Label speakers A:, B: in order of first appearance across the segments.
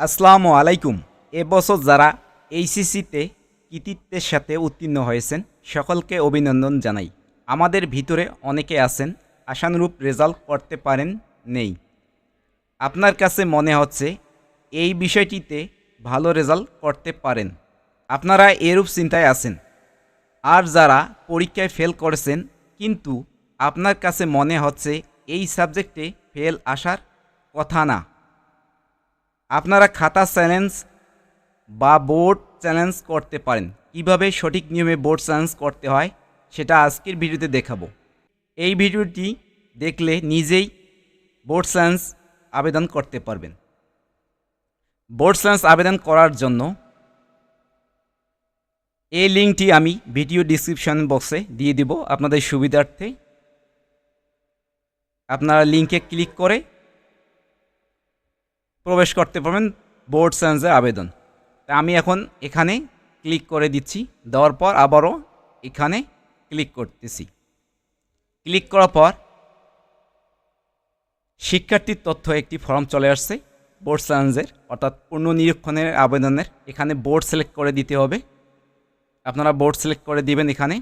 A: আসসালামু আলাইকুম। এবছর যারা এইচএসিতে কৃতিত্বের সাথে উত্তীর্ণ হয়েছেন, সকলকে অভিনন্দন জানাই। আমাদের ভিতরে অনেকে আছেন, আশানুরূপ রেজাল্ট করতে পারেন নেই। আপনার কাছে মনে হচ্ছে এই বিষয়টিতে ভালো রেজাল্ট করতে পারেন। আপনারা এরূপ চিন্তায় আছেন। আর যারা পরীক্ষায় ফেল করেছেন, কিন্তু আপনার কাছে মনে হচ্ছে এই সাবজেক্টে ফেল আসার কথা না। আপনারা খাতা চ্যালেঞ্জ বা বোর্ড চ্যালেঞ্জ করতে পারেন। কীভাবে সঠিক নিয়মে বোর্ড চ্যালেঞ্জ করতে হয়, সেটা আজকের ভিডিওতে দেখাবো। এই ভিডিওটি দেখলে নিজেই বোর্ড চ্যালেঞ্জ আবেদন করতে পারবেন। বোর্ড চ্যালেঞ্জ আবেদন করার জন্য এই লিঙ্কটি আমি ভিডিও ডিসক্রিপশন বক্সে দিয়ে দিব। আপনাদের সুবিধার্থে আপনারা লিঙ্কে ক্লিক করে প্রবেশ করতে পারবেন বোর্ড সায়েন্সের আবেদন। তা আমি এখন এখানে ক্লিক করে দিচ্ছি। দেওয়ার পর আবারও এখানে ক্লিক করতেছি। ক্লিক করার পর শিক্ষার্থীর তথ্য একটি ফর্ম চলে আসছে বোর্ড সায়েন্সের অর্থাৎ পূর্ণ নিরীক্ষণের আবেদনের। এখানে বোর্ড সিলেক্ট করে দিতে হবে। আপনারা বোর্ড সিলেক্ট করে দিবেন এখানে।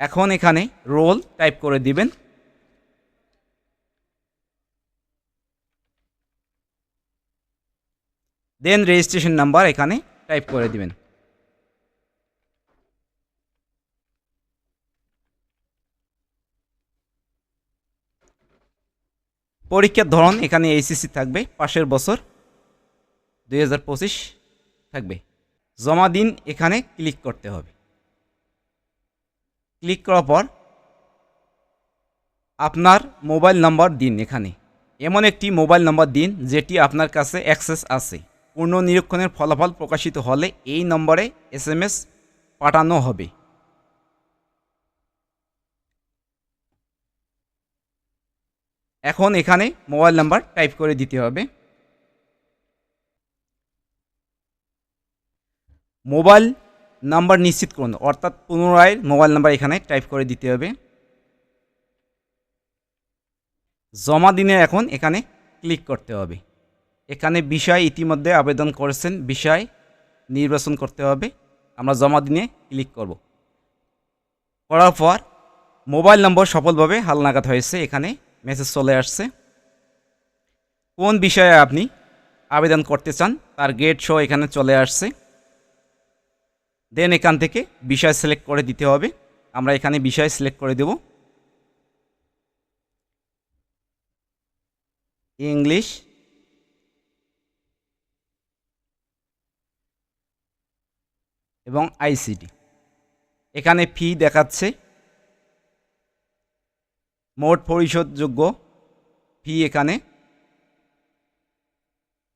A: এখন এখানে রোল টাইপ করে দিবেন। দেন রেজিস্ট্রেশন নাম্বার এখানে টাইপ করে দিবেন। পরীক্ষার ধরন এখানে এইচএসসি থাকবে, পাশের বছর দু হাজার পঁচিশ থাকবে। জমা দিন এখানে ক্লিক করতে হবে। ক্লিক করার পর আপনার মোবাইল নাম্বার দিন এখানে। এমন একটি মোবাইল নাম্বার দিন যেটি আপনার কাছে অ্যাক্সেস আছে। পূর্ণ নিরীক্ষণের ফলাফল প্রকাশিত হলে এই নম্বরে এস এম এস পাঠানো হবে। এখন এখানে মোবাইল নাম্বার টাইপ করে দিতে হবে। মোবাইল নাম্বার নিশ্চিত করুন, অর্থাৎ পুনরায় মোবাইল নাম্বার এখানে টাইপ করে দিতে হবে। জমা দিনে এখন এখানে ক্লিক করতে হবে। এখানে বিষয় ইতিমধ্যে আবেদন করেছেন, বিষয় নির্বাচন করতে হবে। আমরা জমা দিনে ক্লিক করব। করার পর মোবাইল নম্বর সফলভাবে হালনাগাদ হয়েছে, এখানে মেসেজ চলে আসছে। কোন বিষয়ে আপনি আবেদন করতে চান, তার গেট শো এখানে চলে আসছে। দেন এখান থেকে বিষয় সিলেক্ট করে দিতে হবে। আমরা এখানে বিষয় সিলেক্ট করে দেব। ইংলিশ এবং আইসিটি এখানে ফি দেখাচ্ছে। মোট পরিশোধযোগ্য ফি এখানে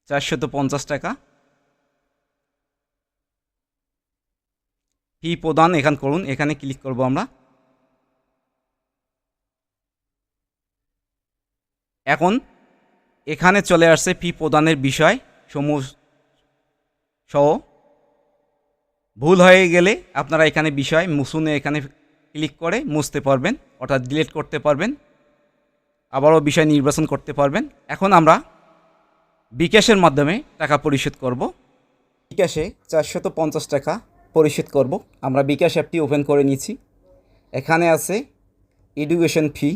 A: চারশত পঞ্চাশ টাকা। ফি প্রদান এখান করুন, এখানে ক্লিক করব আমরা। এখন এখানে চলে আসছে ফি প্রদানের বিষয় সমূহ সহ ভুল হয়ে গেলে আপনারা এখানে বিষয় মুসুনে এখানে ক্লিক করে মুছতে পারবেন, অর্থাৎ ডিলিট করতে পারবেন, আবারও বিষয় নির্বাচন করতে পারবেন। এখন আমরা বিকাশের মাধ্যমে টাকা পরিশোধ করব। বিকাশে চারশত পঞ্চাশ টাকা পরিশোধ করব। আমরা বিকাশ অ্যাপটি ওপেন করে নিচ্ছি এখানে আছে এডুকেশন ফি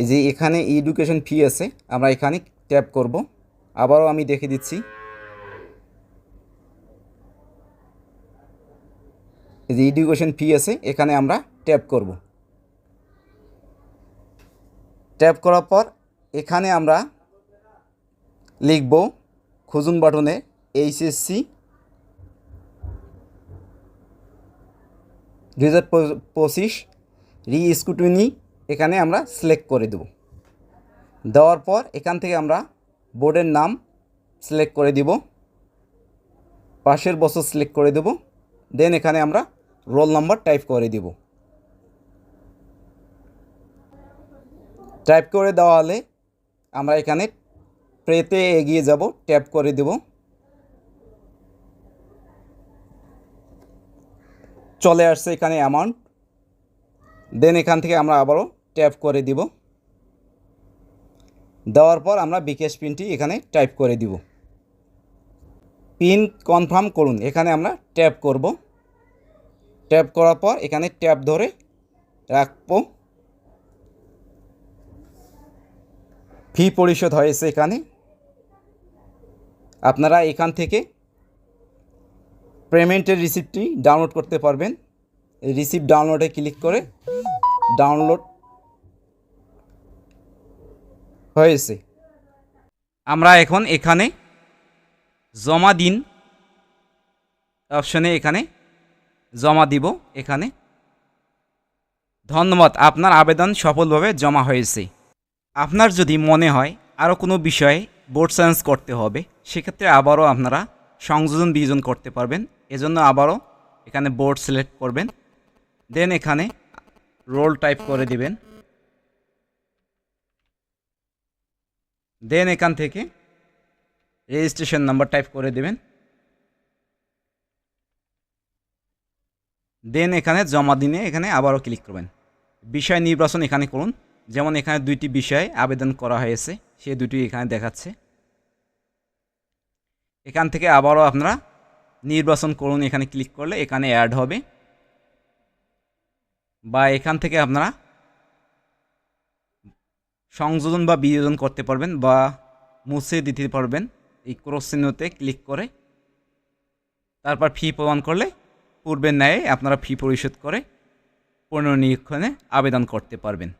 A: এই যে এখানে এডুকেশন ফি আছে, আমরা এখানে ট্যাপ করব। আবারও আমি দেখে দিচ্ছি। এই যে এডুকেশন ফি আছে, এখানে আমরা ট্যাপ করব। ট্যাপ করার পর এখানে আমরা লিখব খুঁজুন বাটনে এইচএসসি দুই হাজার পঁচিশ রি স্কুটুনি এখানে আমরা সিলেক্ট করে দেব। দেওয়ার পর এখান থেকে আমরা বোর্ডের নাম সিলেক্ট করে দিব। পাশের বছর সিলেক্ট করে দেব। দেন এখানে আমরা রোল নাম্বার টাইপ করে দিব। টাইপ করে দেওয়া হলে আমরা এখানে প্রেতে এগিয়ে যাব, ট্যাপ করে দেব। চলে আসছে এখানে অ্যামাউন্ট দেন এখান থেকে আমরা আবারও ট্যাপ করে দিব। দেওয়ার পর আমরা বিকেশ পিনটি এখানে টাইপ করে দিব। পিন কনফার্ম করুন, এখানে আমরা ট্যাপ করব। ট্যাপ করার পর এখানে ট্যাপ ধরে রাখব। ফি পরিশোধ হয়েছে এখানে। আপনারা এখান থেকে পেমেন্টের রিসিপ্টটি ডাউনলোড করতে পারবেন। এই রিসিপ্ট ডাউনলোডে ক্লিক করে ডাউনলোড হয়েছে। আমরা এখন এখানে জমা দিন অপশনে এখানে জমা দিব এখানে। ধন্যবাদ, আপনার আবেদন সফলভাবে জমা হয়েছে। আপনার যদি মনে হয় আরও কোনো বিষয়ে বোর্ড সায়েন্স করতে হবে, সেক্ষেত্রে আবারও আপনারা সংযোজন বিয়োজন করতে পারবেন। এজন্য আবারও এখানে বোর্ড সিলেক্ট করবেন। দেন এখানে রোল টাইপ করে দিবেন। দেন এখান থেকে রেজিস্ট্রেশন নাম্বার টাইপ করে দেবেন। দেন এখানে জমা দিনে এখানে আবারও ক্লিক করবেন। বিষয় নির্বাচন এখানে করুন। যেমন এখানে দুইটি বিষয়ে আবেদন করা হয়েছে সে দুটি এখানে দেখাচ্ছে। এখান থেকে আবারও আপনারা নির্বাচন করুন, এখানে ক্লিক করলে এখানে অ্যাড হবে। বা এখান থেকে আপনারা সংযোজন বা বিয়োজন করতে পারবেন বা মুছে দিতে পারবেন। এই ক্রস চিহ্নতে ক্লিক করে। তারপর ফি প্রদান করলে পূর্বের ন্যায় আপনারা ফি পরিশোধ করে পুনর্নিরীক্ষণে আবেদন করতে পারবেন।